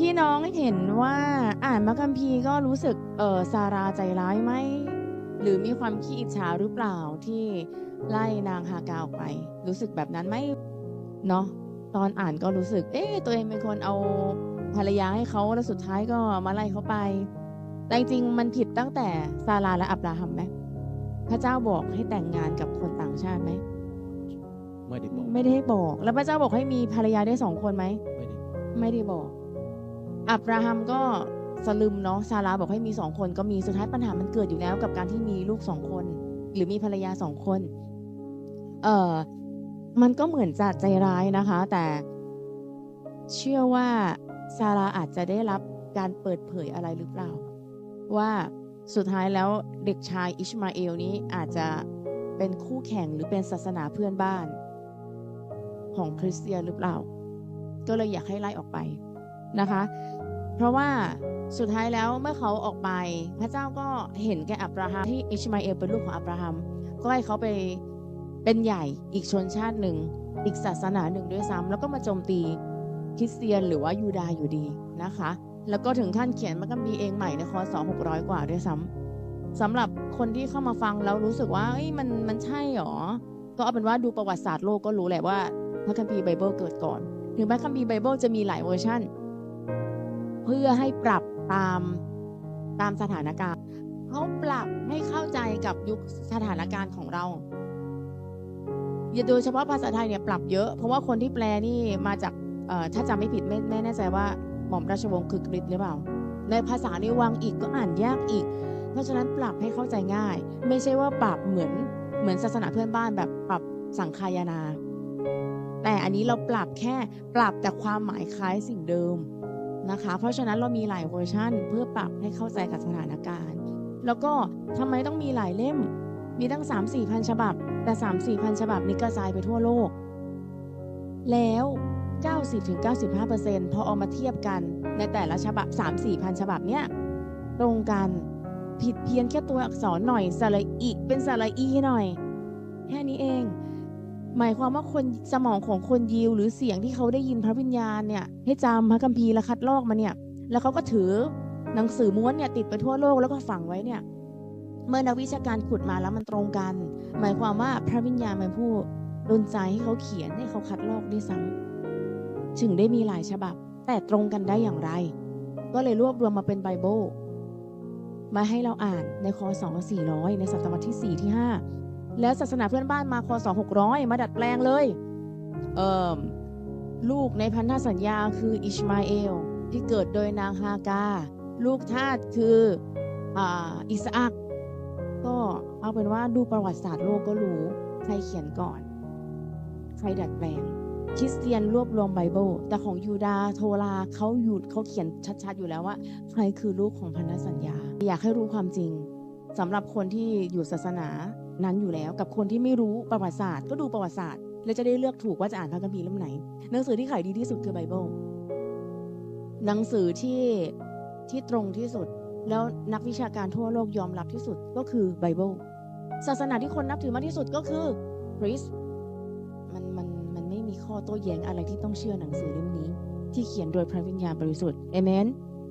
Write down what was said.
ที่น้องเห็นว่าอ่านมัคคัมภีร์ก็รู้สึกเออซาราใจร้ายไหมหรือมีความขี้อิจฉาหรือเปล่าที่ไล่นางฮากาออกไป รู้สึกแบบนั้นไหมเนาะตอนอ่านก็รู้สึก เอ๊ะตัวเองเป็นคนเอาภรรยาให้เขาแล้วสุดท้ายก็มาไล่เขาไป แต่จริงๆมันผิดตั้งแต่ซาราและอับราฮัมไหมพระเจ้าบอกให้แต่งงานกับคนต่างชาติไหมไม่ได้บอกไม่ได้บอก แล้วพระเจ้าบอกให้มีภรรยาได้สองคนไหมไม่ได้ไม่ได้บอก อับราฮัมก็สลึมเนาะซาราบอกให้มีสองคนก็มีสุดท้ายปัญหามันเกิดอยู่แล้วกับการที่มีลูกสองคน หรือมีภรรยาสองคน เออมันก็เหมือนจะใจร้ายนะคะ แต่เชื่อว่าซาราอาจจะได้รับการเปิดเผยอะไรหรือเปล่า ว่าสุดท้ายแล้วเด็กชายอิชมาเอลนี้อาจจะเป็นคู่แข่งหรือเป็นศาสนาเพื่อนบ้าน ของคริสเตียนหรือเปล่า ก็เลยอยากให้ไล่ออกไป นะคะ เพราะว่าสุดท้ายแล้วเมื่อเขาออกไป พระเจ้าก็เห็นแก่อับราฮัมที่อิชมาเอลเป็นลูกของอับราฮัมก็ให้เขาไปเป็นใหญ่อีกชนชาติหนึ่ง อีกศาสนาหนึ่งด้วยซ้ำแล้วก็มาโจมตีคริสเตียนหรือว่ายูดาห์อยู่ดีนะคะ แล้วก็ถึงขั้นเขียนมักกะมีเองใหม่ในคศ600กว่าด้วยซ้ำสำหรับคนที่เข้ามาฟังแล้วรู้สึกว่ามันมันใช่หรอ ก็เอาเป็นว่าดูประวัติศาสตร์โลกก็รู้แหละว่าพระคัมภีร์ไบเบิลเกิดก่อน ถึงพระคัมภีร์ไบเบิลจะมีหลายเวอร์ชัน พื่อให้ปรับตามตามสถานการณ์เขาปรับให้เข้าใจกับยุคสถานการณ์ของเราอย่าโดยเฉพาะภาษาไทยเนี่ยปรับเยอะ เพราะว่าคนที่แปลนี่มาจากถ้าจำไม่ผิดไม่ไม่แน่ใจว่าหม่อมราชวงศ์คือกริชหรือเปล่า ในภาษาในวังอีกก็อ่านยากอีก เพราะฉะนั้นปรับให้เข้าใจง่าย ไม่ใช่ว่าปรับเหมือนเหมือนศาสนาเพื่อนบ้านแบบปรับสังคายนา แต่อันนี้เราปรับแค่ปรับแต่ความหมายคล้ายสิ่งเดิม นะคะ เพราะฉะนั้นเรามีหลายเวอร์ชันเพื่อปรับให้เข้าใจกับสถานการณ์ แล้วก็ทำไมต้องมีหลายเล่ม มีตั้ง 3 4พันฉบับ แต่3 4พันฉบับนี้กระจายไปทั่วโลก แล้ว 90-95%พอเอามาเทียบกันในแต่ละฉบับ 3 4พันฉบับเนี้ยตรงกันผิดเพี้ยนแค่ตัวอักษรหน่อยสระอีเป็นสระอีหน่อย แค่นี้เอง หมายความว่าคนสมองของคนยิว หรือเสียงที่เขาได้ยินพระวิญญาณเนี่ยให้จำพระคัมภีร์และคัดลอกมาเนี่ย แล้วเขาก็ถือหนังสือม้วนเนี่ยติดไปทั่วโลกแล้วก็ฝังไว้เนี่ย เมื่อนักวิชาการขุดมาแล้วมันตรงกัน หมายความว่าพระวิญญาณเป็นผู้ดลใจให้เขาเขียนให้เขาคัดลอกด้วยซ้ำถึงได้มีหลายฉบับ แต่ตรงกันได้อย่างไร ก็เลยรวบรวมมาเป็นไบเบิลมาให้เราอ่านในคศ400 ในศตวรรษที่ 4 ที่ 5 แล้วศาสนาเพื่อนบ้านมาคศ600 มาดัดแปลงเลยเอ่อลูกในพันธสัญญาคืออิชมาเอลที่เกิดโดยนางฮากา ลูกทาสคืออิสอักก็เอาเป็นว่าดูประวัติศาสตร์โลกก็รู้ ใครเขียนก่อน ใครดัดแปลง คริสเตียนรวบรวมไบเบิลแต่ของยูดาโทราเขาอยู่เขาเขียนชัดๆอยู่แล้วว่า ใครคือลูกของพันธสัญญา อยากให้รู้ความจริงสำหรับคนที่อยู่ศาสนา นั้นอยู่แล้ว กับคนที่ไม่รู้ประวัติศาสตร์ ก็ดูประวัติศาสตร์ แล้วจะได้เลือกถูกว่าจะอ่านพระคัมภีร์เล่มไหน หนังสือที่ขายดีที่สุดคือไบเบิลหนังสือที่ที่ตรงที่สุด แล้วนักวิชาการทั่วโลกยอมรับที่สุดก็คือไบเบิลศาสนาที่คนนับถือมากที่สุดก็คือคริสมันมันมันไม่มีข้อโต้แย้งอะไรที่ต้องเชื่อหนังสือเล่มนี้ ที่เขียนโดยพระวิญญาณบริสุทธิ์เอเมน